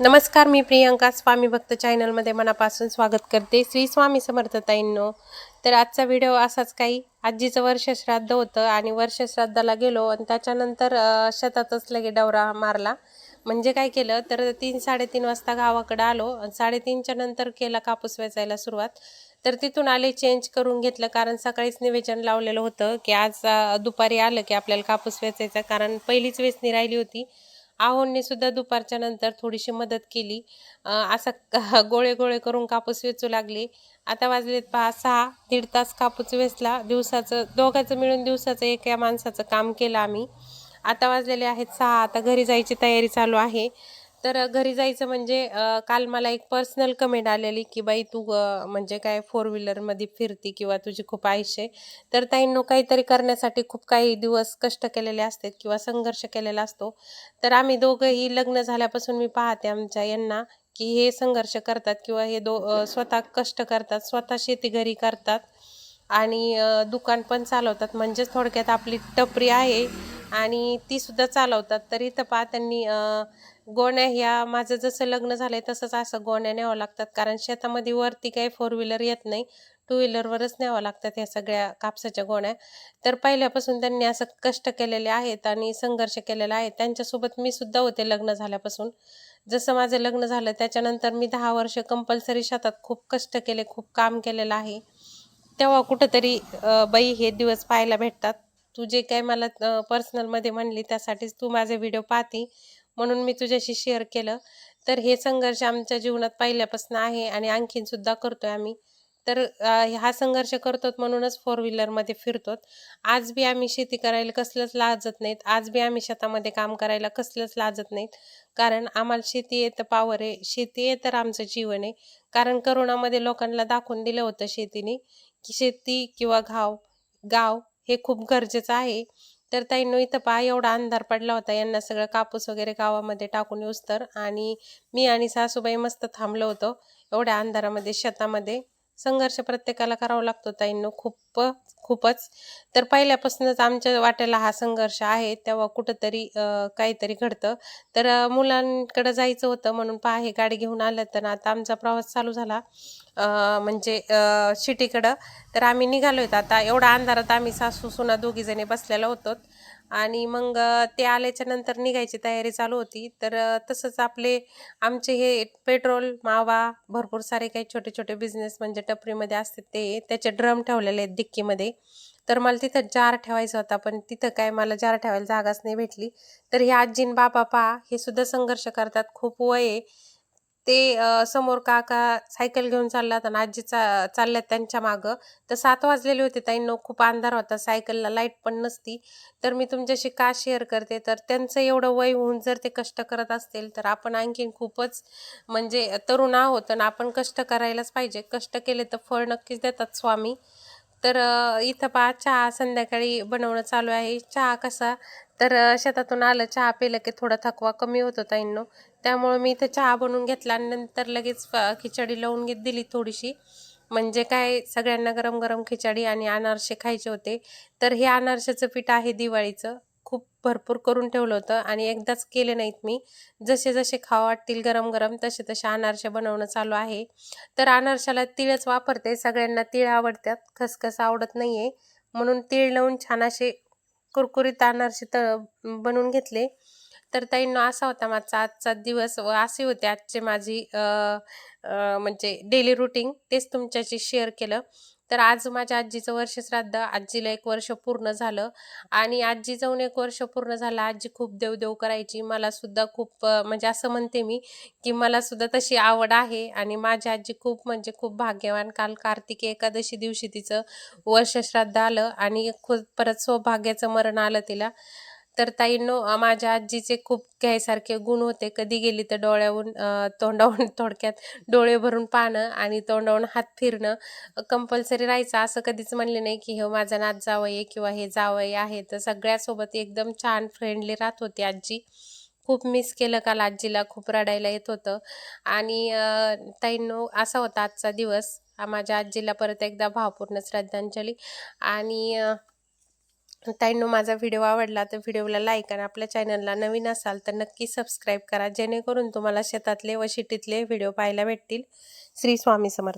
नमस्कार मी प्रियंका स्वामी भक्त चॅनलमध्ये मनापासून स्वागत करते. श्री स्वामी समर्थताईंनो तर आजचा व्हिडिओ असाच काही. आजीचं वर्षश्राद्ध होतं आणि वर्षश्राद्धाला गेलो आणि त्याच्यानंतर शेतातच लगे डवरा मारला. म्हणजे काय केलं तर तीन साडेतीन वाजता गावाकडे आलो आणि साडेतीनच्या नंतर केला कापूस वेचायला सुरुवात. तर तिथून आले चेंज करून घेतलं कारण सकाळीच निवेदन लावलेलं होतं की आज दुपारी आलं की आपल्याला कापूस वेचायचा कारण पहिलीच वेचणी राहिली होती. आहोंनी सुद्धा दुपारच्या नंतर थोडीशी मदत केली. असं असा गोळे गोळे करून कापूस वेचू लागले. आता वाजलेत पहा सहा दीड तास कापूस वेचला. दिवसाचं दोघांचं मिळून दिवसाचं एका माणसाचं काम केलं आम्ही. आता वाजलेले आहेत सहा आता घरी जायची तयारी चालू आहे. तर घरी जायचं म्हणजे काल मला एक पर्सनल कमेंट आलेली की बाई तू म्हणजे काय फोर व्हीलरमध्ये फिरती किंवा तुझी खूप आयुष्य आहे. तर ताईंनो काहीतरी करण्यासाठी खूप काही दिवस कष्ट केलेले असतात किंवा संघर्ष केलेला असतो. तर आम्ही दोघंही लग्न झाल्यापासून मी पाहते आमच्या यांना की हे संघर्ष करतात किंवा हे दो स्वतः कष्ट करतात स्वतः शेती घरी करतात आणि दुकान पण चालवतात. म्हणजेच थोडक्यात आपली टपरी आहे आणि ती सुद्धा चालवतात. तर इथं पहा त्यांनी गोण्या ह्या माझं जसं लग्न झालंय तसंच असं गोण्या न्यावं लागतात. कारण शेतामध्ये वरती काही फोर व्हीलर येत नाही. टू व्हीलरवरच न्यावं लागतात ह्या सगळ्या कापसाच्या गोण्या. तर पहिल्यापासून त्यांनी असं कष्ट केलेले आहेत आणि संघर्ष केलेला आहे. त्यांच्यासोबत मी सुद्धा होते लग्न झाल्यापासून. जसं माझं लग्न झालं त्याच्यानंतर मी दहा वर्ष कंपल्सरी शेतात खूप कष्ट केले खूप काम केलेलं आहे. तेव्हा कुठंतरी बाई हे दिवस पाहायला भेटतात. तू जे काय मला पर्सनलमध्ये म्हणली त्यासाठीच तू माझे व्हिडिओ पाहते. म्हणून मी तुझ्याशी शेअर केलं. तर हे संघर्ष आमच्या जीवनात पहिल्यापासून आहे आणि आणखीन सुद्धा करतोय आम्ही. तर हा संघर्ष करतो म्हणूनच फोर व्हीलरमध्ये फिरतो आज बी आम्ही शेती करायला कसलंच लाजत नाहीत. आज बी आम्ही शेतामध्ये काम करायला कसलंच लाजत नाहीत. कारण आम्हाला शेती येतं पावर आहे. शेती आहे तर आमचं जीवन आहे. कारण करोनामध्ये लोकांना दाखवून दिलं होतं शेतीने की शेती किंवा घाव गाव हे खूप गरजेचं आहे. तर ताईंनो इथं पहा एवढा अंधार पडला होता. यांना सगळं कापूस वगैरे गावामध्ये टाकून येऊस तर. आणि मी आणि सासूबाई मस्त थांबलो होतो एवढ्या अंधारामध्ये शेतामध्ये. संघर्ष प्रत्येकाला करावा लागतो ताईंनो खूप खूपच. तर पहिल्यापासूनच आमच्या वाट्याला हा संघर्ष आहे तेव्हा कुठंतरी काहीतरी घडतं. तर मुलांकडं जायचं होतं म्हणून पहा हे गाडी घेऊन आलं तर आता आमचा प्रवास चालू झाला. म्हणजे शिटीकडं तर आम्ही निघालो होतो आता एवढा अंधारात आम्ही सासू सुना दोघीजणी बसलेलो होतो. आणि मग ते आल्याच्यानंतर निघायची तयारी चालू होती. तर तसंच आपले आमचे हे पेट्रोल मावा भरपूर सारे काही छोटे छोटे बिझनेस म्हणजे टपरीमध्ये असतात ते त्याचे ड्रम ठेवलेले आहेत डिक्कीमध्ये. तर मला तिथं जार ठेवायचा होता पण तिथं काय मला जार ठेवायला जागाच नाही भेटली. तर हे आजीन बाबा पा हे सुद्धा संघर्ष करतात. खूप वय आहे. ते समोर काका सायकल घेऊन चाललात आणि आजी चा चालल्यात त्यांच्या मागं. तर सात वाजलेले होते ताईंनो खूप अंधार होता सायकलला लाइट पण नसती. तर मी तुमच्याशी का शेअर करते? तर त्यांचं एवढं वय होऊन जर ते कष्ट करत असतील तर आपण आणखीन खूपच म्हणजे तरुण आहोत आणि आपण कष्ट करायलाच पाहिजे. कष्ट केले तर फळ नक्कीच देतात स्वामी. तर इथं पहा चहा संध्याकाळी बनवणं चालू आहे. चहा कसा तर शेतातून आलं चहा पिलं की थोडा थकवा कमी होत होता इन्नो त्यामुळं मी इथं चहा बनवून घेतला आणि नंतर लगेच खिचडी लावून घेत दिली थोडीशी. म्हणजे काय सगळ्यांना गरम गरम खिचडी आणि अनारसे खायचे होते. तर हे अनारशाचं पीठ आहे दिवाळीचं. खूप भरपूर करून ठेवलं होतं आणि एकदाच केले नाहीत मी. जसे जसे खावा वाटतील गरम गरम तसे तसे अनारसे बनवणं चालू आहे. तर अनारशाला तिळच वापरते. सगळ्यांना तिळ आवडतात. खसखस आवडत नाहीये. म्हणून तीळ लावून छान असे कुरकुरीत अनारसे त बनवून घेतले. तर ताईंनो असा होता माझा आजचा दिवस व असे होते आजचे माझी म्हणजे डेली रुटीन तेच तुमच्याशी शेअर केलं. तर आज माझ्या आजीचं वर्ष श्राद्ध आजीला एक वर्ष पूर्ण झालं आणि आजी जाऊन एक वर्ष पूर्ण झालं. आजी खूप देवदेव करायची. मला सुद्धा खूप म्हणजे असं म्हणते मी की मला सुद्धा तशी आवड आहे आणि माझी आजी खूप म्हणजे खूप भाग्यवान. काल कार्तिकी एकादशी दिवशी तिचं वर्ष श्राद्ध आलं आणि खूप परत सौभाग्याचं मरण आलं तिला. तर ताईंनो माझ्या आजीचे खूप घ्यायसारखे गुण होते. कधी गेली तर डोळ्याहून तोंडावून थोडक्यात डोळे भरून पाहणं आणि तोंडावून हात फिरणं. कंपल्सरी राहायचं. असं कधीच म्हणले नाही की हे माझा नात जावं आहे किंवा हे जावं आहे. तर सगळ्यासोबत एकदम छान फ्रेंडली राहत होती आजी. खूप मिस केलं काल आजीला. खूप रडायला येत होतं. आणि ताईंनो असा होता आजचा दिवस. माझ्या आजीला परत एकदा भावपूर्ण श्रद्धांजली. आणि ताईंनो माझा व्हिडिओ आवडला तर व्हिडिओला लाईक आणि आपल्या चॅनलला नवीन असाल तर नक्की सबस्क्राईब करा जेणेकरून तुम्हाला शेतातले व शेतीतले व्हिडिओ पाहायला भेटतील. श्री स्वामी समर्थ.